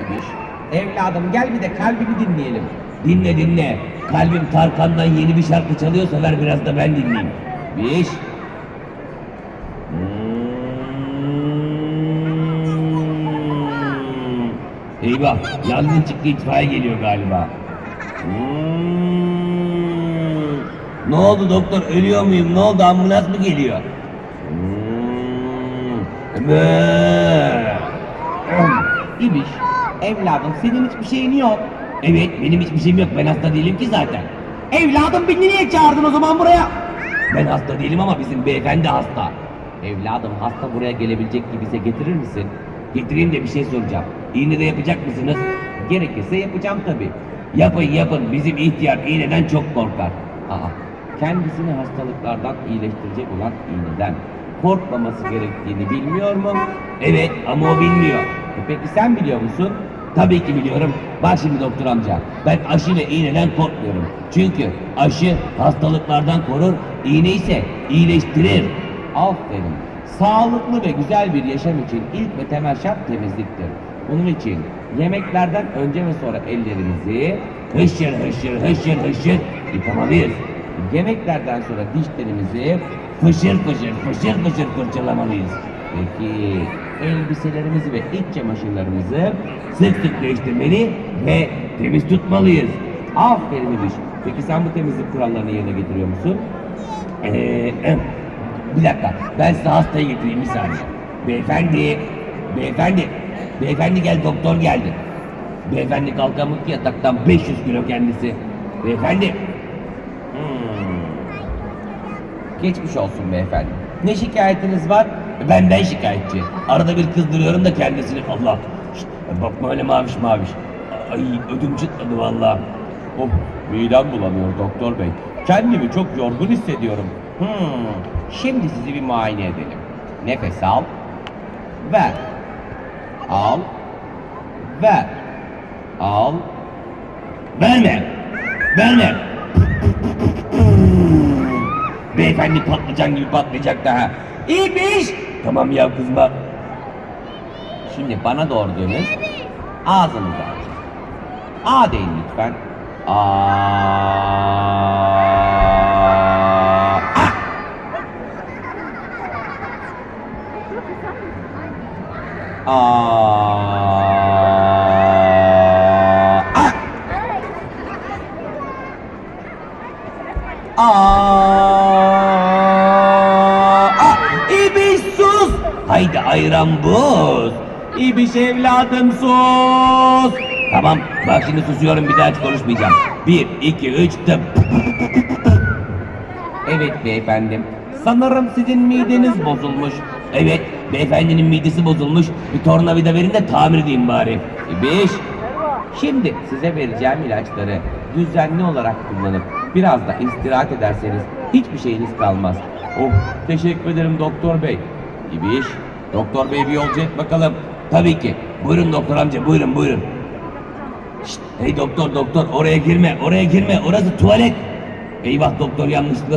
İbiş. Evladım gel bir de kalbini dinleyelim. Dinle dinle. Kalbim Tarkan'dan yeni bir şarkı çalıyorsa ver biraz da ben dinleyeyim. İbiş. Hmm. Eyvah yangın çıktı itfaiye geliyor galiba. Hmm. Ne oldu doktor ölüyor muyum ne oldu ambulans mı geliyor? İbiş, evladım senin hiçbir şeyin yok. Evet, benim hiçbir şeyim yok. Ben hasta değilim ki zaten. Evladım beni niye çağırdın o zaman buraya? Ben hasta değilim ama bizim beyefendi hasta. Evladım hasta buraya gelebilecek gibiyse getirir misin? Getireyim de bir şey soracağım. İğne de yapacak mısınız? Gerekirse yapacağım tabii. Yapın yapın. Bizim ihtiyar iğneden çok korkar. Aa, kendisini hastalıklardan iyileştirecek olan iğneden korkmaması gerektiğini bilmiyor mu? Evet ama o bilmiyor. E peki sen biliyor musun? Tabii ki biliyorum. Bak şimdi doktor amca. Ben aşı ve iğneden korkmuyorum. Çünkü aşı hastalıklardan korur, iğne ise iyileştirir. Aferin. Sağlıklı ve güzel bir yaşam için ilk ve temel şart temizliktir. Bunun için yemeklerden önce ve sonra ellerimizi hışır hışır hışır hışır yıkamalıyız. Yemeklerden sonra dişlerimizi fışır fışır fışır fışır fırçalamalıyız. Peki elbiselerimizi ve iç çamaşırlarımızı sık sık değiştirmeli ve temiz tutmalıyız. Aferin İbiş. Peki sen bu temizlik kurallarını yerine getiriyor musun? Ee, bir dakika. Ben size hastayı getireyim bir saniye. Beyefendi. Beyefendi. Beyefendi gel doktor geldi. Beyefendi kalkamık yataktan 500 kilo kendisi. Beyefendi. Hmm. Geçmiş olsun beyefendi. Ne şikayetiniz var? Benden şikayetçi. Arada bir kızdırıyorum da kendisini. Allah. Bakma öyle maviş maviş. Ay ödüm çıtladı valla. Oh midem bulanıyor doktor bey. Kendimi çok yorgun hissediyorum. Hmm. Şimdi sizi bir muayene edelim. Nefes al. Ver. Al. Ver. Al. Verme. Verme. Beyefendi patlıcan gibi patlayacak daha. İyiymiş. Tamam ya kızma. Şimdi bana doğru dönün. Ağzınızı açın. A deyin lütfen. A. A. A. A. Aa, Haydi ayran buz! İbiş evladım sus! Tamam, bak şimdi susuyorum bir daha hiç konuşmayacağım. Bir, iki, üç, tıp! Evet beyefendim, sanırım sizin mideniz bozulmuş. Evet, beyefendinin midesi bozulmuş. Bir tornavida verin de tamir edeyim bari. İbiş! Şimdi size vereceğim ilaçları düzenli olarak kullanıp biraz da istirahat ederseniz hiçbir şeyiniz kalmaz. Oh teşekkür ederim doktor bey. İbiş, doktor bey bir yolcu et bakalım. Tabii ki. Buyurun doktor amca buyurun buyurun. Şşt, hey doktor doktor oraya girme oraya girme orası tuvalet. Eyvah doktor yanlışlıkla